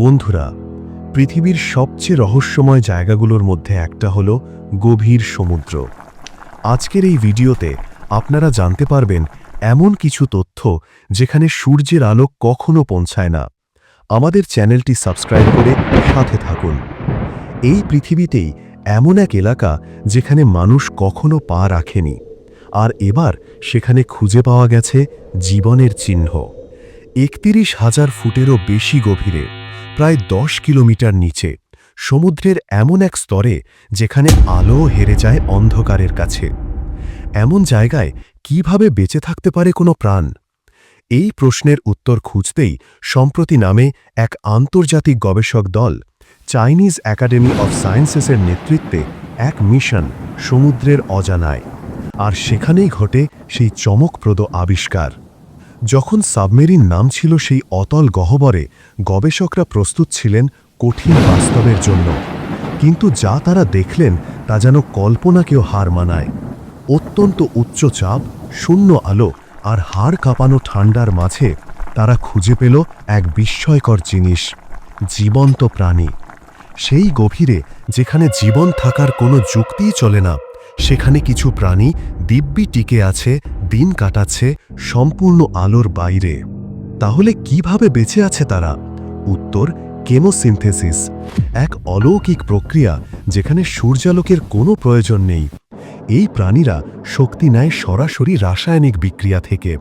বন্ধুরা, পৃথিবীর সবচেয়ে রহস্যময় জায়গাগুলোর মধ্যে একটা হলো গভীর সমুদ্র। আজকের এই ভিডিওতে আপনারা জানতে পারবেন এমন কিছু তথ্য যেখানে সূর্যের আলো কখনো পৌঁছায় না। আমাদের চ্যানেলটি সাবস্ক্রাইব করে সাথে থাকুন। এই পৃথিবীতেই এমন এক এলাকা যেখানে মানুষ কখনো পা রাখেনি, আর এবার সেখানে খুঁজে পাওয়া গেছে জীবনের চিহ্ন। একতিরিশ হাজার ফুটেরও বেশি গভীরে। প্রায় দশ কিলোমিটার নিচে, সমুদ্রের এমন এক স্তরে যেখানে আলো হেরে যায় অন্ধকারের কাছে। এমন জায়গায় কীভাবে বেঁচে থাকতে পারে কোনো প্রাণ? এই প্রশ্নের উত্তর খুঁজতেই সম্প্রতি নামে এক আন্তর্জাতিক গবেষক দল, চাইনিজ একাডেমি অফ সায়েন্সেসের নেতৃত্বে এক মিশন সমুদ্রের অজানায়। আর সেখানেই ঘটে সেই চমকপ্রদ আবিষ্কার। যখন সাবমেরিন নাম ছিল সেই অতল গহ্বরে, গবেষকরা প্রস্তুত ছিলেন কঠিন বাস্তবের জন্য। কিন্তু যা তারা দেখলেন, তা যেন কল্পনাকেও হার মানায়। অত্যন্ত উচ্চ চাপ, শূন্য আলো আর হাড় কাঁপানো ঠান্ডার মাঝে তারা খুঁজে পেল এক বিস্ময়কর জিনিস, জীবন্ত প্রাণী। সেই গভীরে যেখানে জীবন থাকার কোনো যুক্তিই চলে না, সেখানে কিছু প্রাণী দিব্যি টিকে আছে দিন কাটাচ্ছে সম্পূর্ণ আলোর বাইরে। তাহলে কীভাবে বেঁচে আছে তারা? উত্তর, কেমোসিনথেসিস, এক অলৌকিক প্রক্রিয়া যেখানে সূর্যালোকের কোনো প্রয়োজন নেই। এই প্রাণীরা শক্তি নেয় সরাসরি রাসায়নিক বিক্রিয়া থেকে।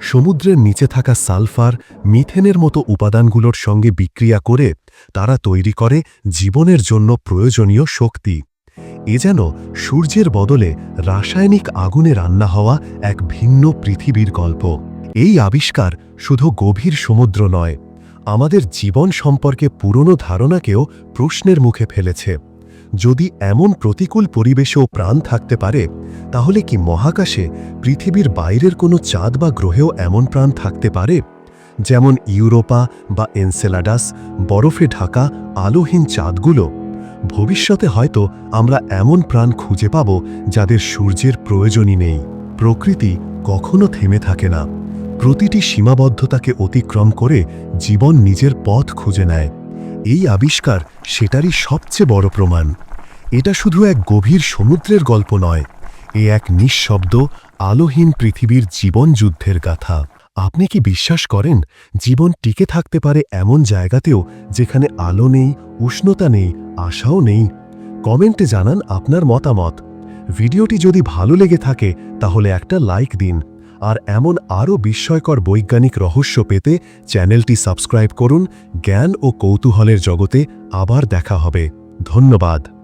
সমুদ্রের নিচে থাকা সালফার, মিথেনের মতো উপাদানগুলোর সঙ্গে বিক্রিয়া করে তারা তৈরি করে জীবনের জন্য প্রয়োজনীয় শক্তি। এ যেন সূর্যের বদলে রাসায়নিক আগুনে রান্না হওয়া এক ভিন্ন পৃথিবীর গল্প। এই আবিষ্কার শুধু গভীর সমুদ্র নয়, আমাদের জীবন সম্পর্কে পুরনো ধারণাকেও প্রশ্নের মুখে ফেলেছে। যদি এমন প্রতিকূল পরিবেশেও প্রাণ থাকতে পারে, তাহলে কি মহাকাশে পৃথিবীর বাইরের কোনো চাঁদ বা গ্রহেও এমন প্রাণ থাকতে পারে? যেমন ইউরোপা বা এনসেলাডাস, বরফে ঢাকা আলোহীন চাঁদগুলো ভবিষ্যতে হয়তো আমরা এমন প্রাণ খুঁজে পাব যাদের সূর্যের প্রয়োজনই নেই। প্রকৃতি কখনো থেমে থাকে না। প্রতিটি সীমাবদ্ধতাকে অতিক্রম করে জীবন নিজের পথ খুঁজে নেয়। এই আবিষ্কার সেটারই সবচেয়ে বড় প্রমাণ। এটা শুধু এক গভীর সমুদ্রের গল্প নয়, এ এক নিঃশব্দ, আলোহীন পৃথিবীর জীবন যুদ্ধের গাথা। আপনি কি বিশ্বাস করেন জীবন টিকে থাকতে পারে এমন জায়গাতেও যেখানে আলো নেই, উষ্ণতা নেই, আশাও নেই? কমেন্টে জানান আপনার মতামত। ভিডিওটি যদি ভালো লেগে থাকে, তাহলে একটা লাইক দিন। আর এমন আরও বিস্ময়কর বৈজ্ঞানিক রহস্য পেতে চ্যানেলটি সাবস্ক্রাইব করুন। জ্ঞান ও কৌতূহলের জগতে আবার দেখা হবে। ধন্যবাদ।